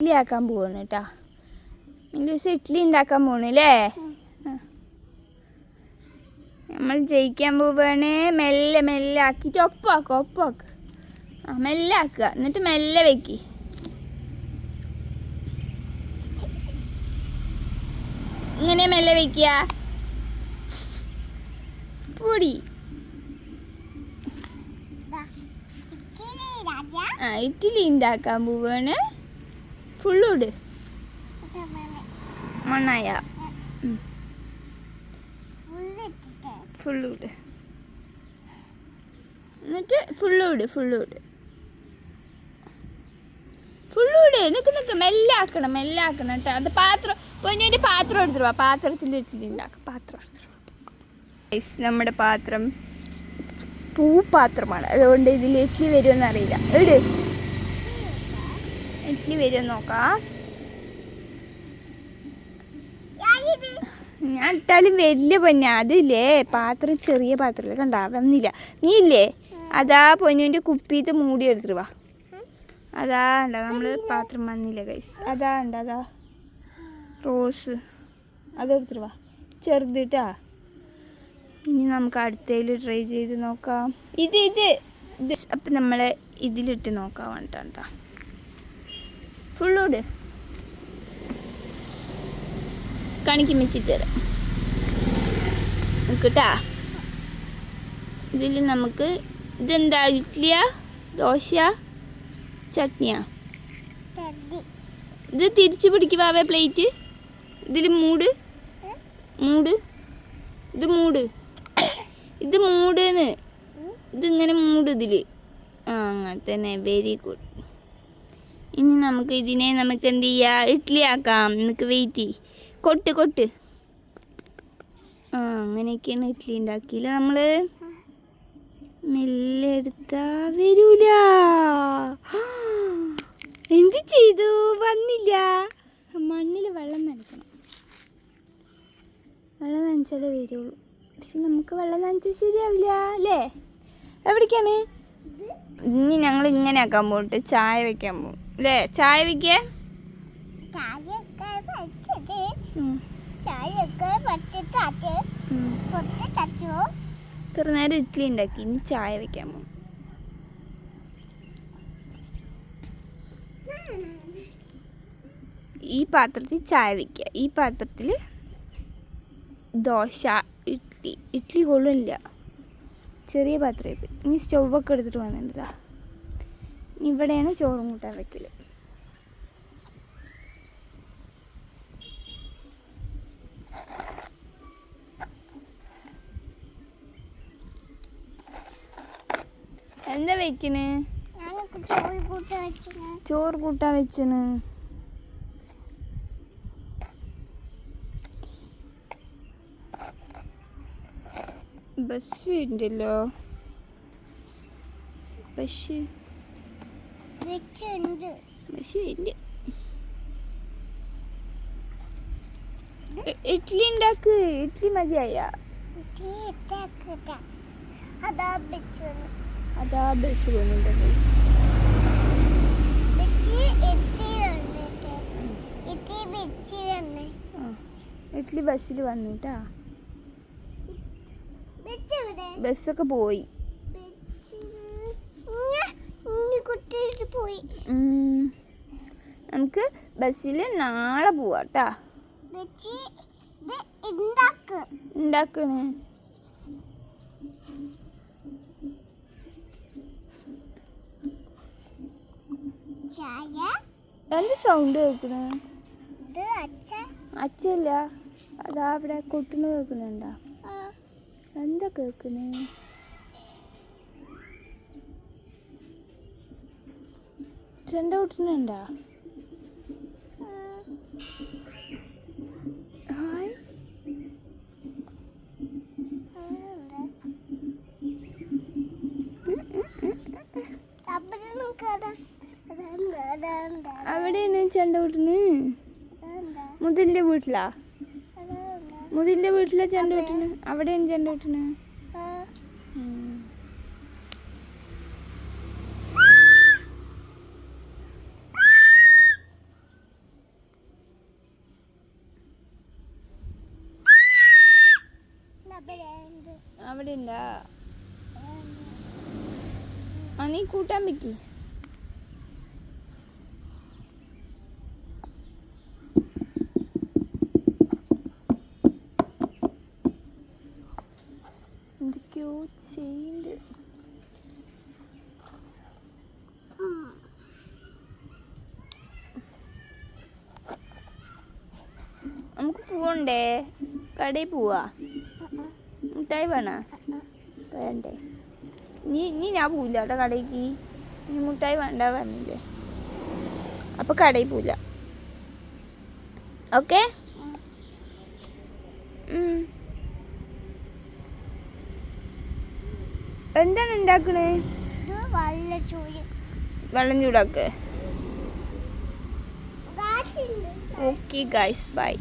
ഇഡ്ഡലി ആക്കാൻ പോവാണ് കേട്ടാ മില്ലൂസ് ഇഡ്ഡലി ഉണ്ടാക്കാൻ പോണല്ലേ? നമ്മൾ ജയിക്കാൻ പോവാണ്. മെല്ലെ മെല്ലെ ആക്കിയിട്ട് ഒപ്പാക്കുക ഒപ്പാക്കുക ആ മെല്ലെ ആക്കുക. എന്നിട്ട് മെല്ലെ വെക്കി. ഇങ്ങനെ മെല്ലെ വെക്കുക പൊടി. ആ ഇഡ്ഡലി ഉണ്ടാക്കാൻ പോവാണ്. ഫുള്ളൂട് മണ്ണായ. ഫുള്ളൂട് എന്നിട്ട് ഫുള്ളൂട് ഫുള്ളൂട് ഫുള്ളൂട് നിക്ക് നിക്ക് മെല്ലെ ആക്കണം മെല്ലെ ആക്കണം കേട്ടോ. അത് പാത്രം പൊന്നിന്റെ പാത്രം എടുത്തിട്ട് വാ. പാത്രത്തിൽ ഇഡ്ഡലി ഉണ്ടാക്കാം പാത്രം എടുത്തിട്ട് വാ. നമ്മുടെ പാത്രം പൂപാത്രമാണ് അതുകൊണ്ട് ഇതിൽ ഇഡ്ഡലി വരുമെന്ന് അറിയില്ല. ഇട് ഇഡ്ഡലി വരും നോക്കാം. ഞാൻ ഇട്ടാലും വലിയ പൊന്ന അതില്ലേ? പാത്രം ചെറിയ പാത്രമില്ല? കണ്ട വന്നില്ല. നീ ഇല്ലേ? അതാ പൊന്നുവിന്റെ കുപ്പിയിട്ട് മൂടി എടുത്തിട്ട് വാ. അതാ ഉണ്ടാ നമ്മൾ പാത്രം വന്നില്ല കൈസ് അതാ ഉണ്ട് അതാ. റോസ്. അതെടുത്തിട്ട് വാ. ചെറുതിട്ടാ. ഇനി നമുക്ക് അടുത്തതിൽ ട്രൈ ചെയ്ത് നോക്കാം. ഇത് ഇത്. ഇത്. അപ്പം നമ്മൾ ഇതിലിട്ട് നോക്കാം വേണ്ട ഫുള്ളോട്. കാണിക്കും വെച്ചിട്ട് തരാം നോക്കട്ടാ. ഇതിൽ നമുക്ക് ഇതെന്താ ഇഡ്ലിയ ദോശ ചട്നിയാ? ഇത് തിരിച്ച് പിടിക്കുവാവേ പ്ലേറ്റ്. ഇതിൽ മൂട്. മൂട്. ഇത് മൂട്. ഇത് മൂടെന്ന്. ഇതിങ്ങനെ മൂട് ഇതിൽ ആ അങ്ങനെ തന്നെ വെരി ഗുഡ് ഇനി നമുക്ക് ഇതിനെ നമുക്ക് എന്ത് ചെയ്യാം? ഇഡ്ഡലി ആക്കാം. നമുക്ക് വെയിറ്റ് കൊട്ട് കൊട്ട്. ആ അങ്ങനെയൊക്കെയാണ് ഇഡ്ഡലി ഉണ്ടാക്കിയില്ല നമ്മൾ മെല്ലെ എടുത്താ വരൂല. എന്ത് ചെയ്തു? വന്നില്ല. മണ്ണിൽ വെള്ളം നനയ്ക്കണം. വെള്ളം നനച്ചാലേ വരുള്ളൂ. പക്ഷെ നമുക്ക് വെള്ളം നനച്ചാൽ ശരിയാവില്ല അല്ലേ? എവിടേക്കാണ്? ഇനി ഞങ്ങൾ ഇങ്ങനെ ആക്കാൻ പോകട്ടെ. ചായ വെക്കാൻ പോകും അല്ലേ ചായ വെക്കേ. ഇത്ര നേരം ഇഡ്ഡലി ഉണ്ടാക്കി. ഇനി ചായ വെക്കാൻ പോകും ഈ പാത്രത്തിൽ ചായ വെക്കുക ഈ പാത്രത്തിൽ ദോശ ഇഡ്ഡലി ഇഡ്ഡലി കൊള്ളില്ല ചെറിയ പാത്രം ഇപ്പം ഇനി സ്റ്റൗവൊക്കെ എടുത്തിട്ട് വന്നിട്ടാ ഇവിടെയാണ് ചോറും കൂട്ടാൻ വയ്ക്കൽ എന്താ വെക്കണേ? ചോറ് കൂട്ടാൻ വെച്ചണ് ബസ് ഉണ്ടല്ലോ ബസ്. ബസ് ഇ- ഇഡ്ഡലി ഉണ്ടാക്ക്. ഇഡ്ഡലി മതിയായ? അതാ ബസ് പോകുന്നുണ്ട് ഇഡ്ഡലി ബസ്സിൽ വന്നു. കേട്ടാ ബസ്സൊക്കെ പോയി. പോയി. നമുക്ക് ബസ്സിൽ നാളെ പോവാട്ടാ. ഉണ്ടാക്കണേ എന്ത് സൗണ്ട് കേൾക്കണേ? അച്ഛല്ല അതാ അവിടെ കൊട്ടുന്ന കേൾക്കുന്നുണ്ടാ. കേൾക്കണേ ചെണ്ട കൊട്ടുന്നുണ്ടാ? ഹായ്. അവിടെയാണ് ചെണ്ട കൊട്ടുന്നത് മുതിലിന്റെ വീട്ടിലാ? മുതിലിന്റെ വീട്ടിലാ ചെണ്ട കൊട്ടുന്നത് അവിടെയാണ് ചെണ്ട കൊട്ടുന്നത് അവിടെ ഉണ്ടാ നീ കൂട്ടാൻ വെക്കി. എന്തൊക്കെയോ നമുക്ക് പോവണ്ടേ? കടയിൽ പോവാ. മുട്ടായി വേണോ വേണ്ടേ. നീ നീ ഞാൻ പോവില്ല കേട്ടോ കടയ്ക്ക് നീ മിഠായി വേണ്ട പറഞ്ഞില്ലേ? അപ്പൊ കടയിൽ പോവില്ല. ഓക്കെ എന്താണ് ഉണ്ടാക്കണേ? വെള്ളം ചൂടാക്ക്. Okay guys bye